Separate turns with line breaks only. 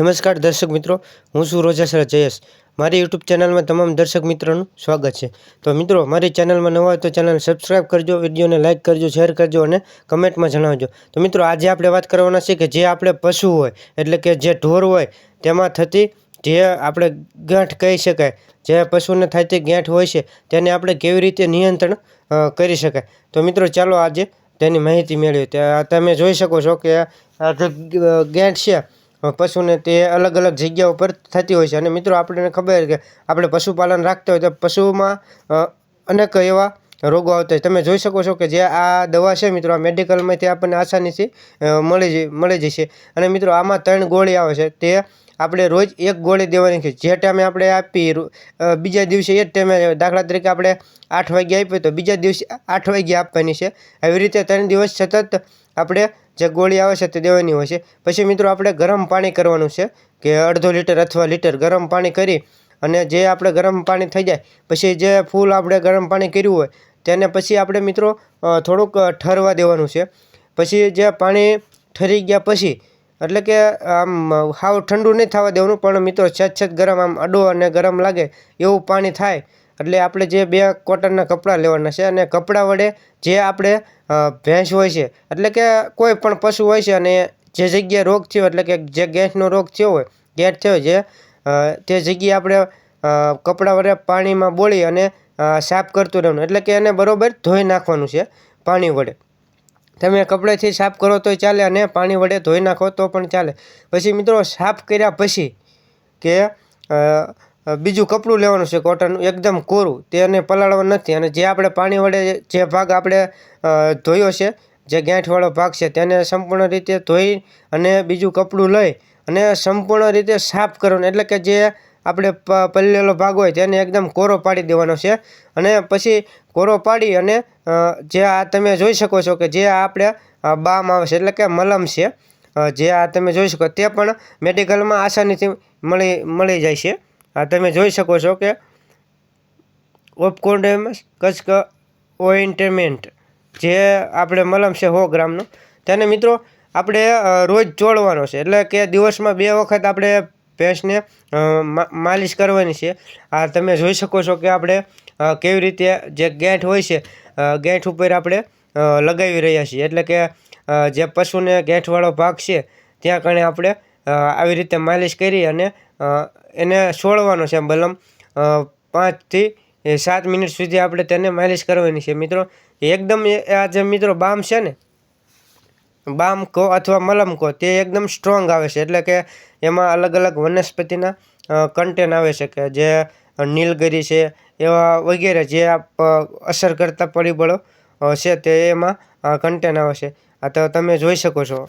નમસ્કાર દર્શક મિત્રો, હું છું રોજાસરા જયેશ. મારી યુટ્યુબ ચેનલમાં તમામ દર્શક મિત્રોનું સ્વાગત છે. તો મિત્રો, મારી ચેનલમાં નવા હોય તો ચેનલને સબસ્ક્રાઇબ કરજો, વિડીયોને લાઇક કરજો, શેર કરજો અને કમેન્ટમાં જણાવજો. તો મિત્રો, આજે આપણે વાત કરવાના છે કે જે આપણે પશુ હોય, એટલે કે જે ઢોર હોય, તેમાં થતી જે આપણે ગાંઠ કહી શકાય, જે પશુને થાય તે ગાંઠ હોય છે, તેને આપણે કેવી રીતે નિયંત્રણ કરી શકાય? તો મિત્રો, ચાલો આજે તેની માહિતી મેળવીએ. તમે જોઈ શકો છો કે આ જે ગાંઠ છે પશુને તે અલગ અલગ જગ્યા ઉપર થતી હોય છે. અને મિત્રો, આપણને ખબર કે આપણે પશુપાલન રાખતા હોય તો પશુમાં અનેક એવા રોગો આવતા હોય. તમે જોઈ શકો છો કે જે આ દવા છે મિત્રો, આ મેડિકલમાંથી આપણને આસાનીથી મળી જ, મળી જશે. અને મિત્રો, આમાં ત્રણ ગોળી આવે છે. તે આપણે રોજ એક ગોળી દેવાની છે. જે ટાઈમે આપણે આપી બીજા દિવસે એ જ ટાઈમે દાખલા તરીકે આપણે આઠ વાગે આપીએ તો બીજા દિવસે આઠ વાગે આપવાની છે. આવી રીતે ત્રણ દિવસ સતત આપણે જે ગોળી આવે છે તે દેવાની હોય છે. પછી મિત્રો આપણે ગરમ પાણી કરવાનું છે કે અડધો લીટર અથવા લીટર ગરમ પાણી કરી અને જે આપણે ગરમ પાણી થઈ જાય, પછી જે ફૂલ આપણે ગરમ પાણી કર્યું હોય તેને પછી આપણે મિત્રો થોડુંક ઠરવા દેવાનું છે. પછી જે પાણી ઠરી ગયા પછી એટલે કે, આમ સાવ ઠંડુ નહીં થવા દેવાનું, પણ મિત્રો, છેદ છેદ ગરમ, આમ, અડો અને ગરમ લાગે એવું પાણી થાય. એટલે આપણે જે બે કોટનના કપડાં લેવાના છે અને કપડાં વડે જે આપણે ભેંસ હોય છે, એટલે કે કોઈ પણ પશુ હોય છે અને જે જગ્યાએ રોગ થયો, એટલે કે જે ગેસનો રોગ થયો હોય ગેસ થયો જે તે જગ્યાએ આપણે કપડાં વડે પાણીમાં બોળી અને સાફ કરતું રહેવાનું. એટલે કે એને બરાબર ધોઈ નાખવાનું છે પાણી વડે. તમે કપડેથી સાફ કરો તોય ચાલે અને પાણી વડે ધોઈ નાખો તો પણ ચાલે. પછી મિત્રો સાફ કર્યા પછી કે બીજું કપડું લેવાનું છે કોટનનું એકદમ કોરું તેને પલાળવાનું નથી. અને જે આપણે પાણી વડે જે ભાગ આપણે ધોયો છે, જે ગાંઠવાળો ભાગ છે, તેને સંપૂર્ણ રીતે ધોઈ અને બીજું કપડું લઈ અને સંપૂર્ણ રીતે સાફ કરવાનું. એટલે કે જે આપણે પલળેલો ભાગ હોય તેને એકદમ કોરો પાડી દેવાનો છે. અને પછી કોરો પાડી અને જે આ તમે જોઈ શકો છો કે જે આપણે બામ આવે છે એટલે કે મલમ છે. જે આ તમે જોઈ શકો તે પણ મેડિકલમાં આસાનીથી મળી મળી જાય છે. આ તમે જોઈ શકો છો કે ઓપકોન્ડેમસ કચક ઓઇન્ટમેન્ટ જે આપણે મલમ છે સો ગ્રામનું. તેને મિત્રો આપણે રોજ ચોળવાનો છે. એટલે કે દિવસમાં બે વખત આપણે મા- માલિશ કરવાની છે. આ તમે જોઈ શકો છો કે આપણે કેવી રીતે જે ગેંઠ હોય છે ગેંઠ ઉપર આપણે લગાવી રહ્યા છીએ. એટલે કે જે પશુને ગેંઠવાળો ભાગ છે, ત્યાં કણે આપણે આવી રીતે માલિશ કરી અને એને છોડવાનો છે બલમ. પાંચથી સાત મિનિટ સુધી આપણે તેને માલિશ કરવાની છે. મિત્રો, એકદમ આ જે મિત્રો બામ છે ને બામ કહો અથવા મલમ કો તે એકદમ સ્ટ્રોંગ આવે છે. એટલે કે એમાં અલગ અલગ વનસ્પતિના કન્ટેન આવે છે કે જે નીલગિરી છે, એવા વગેરે જે અસર કરતા પરિબળો છે તે એમાં કન્ટેન આવે છે. આ તો તમે જોઈ શકો છો.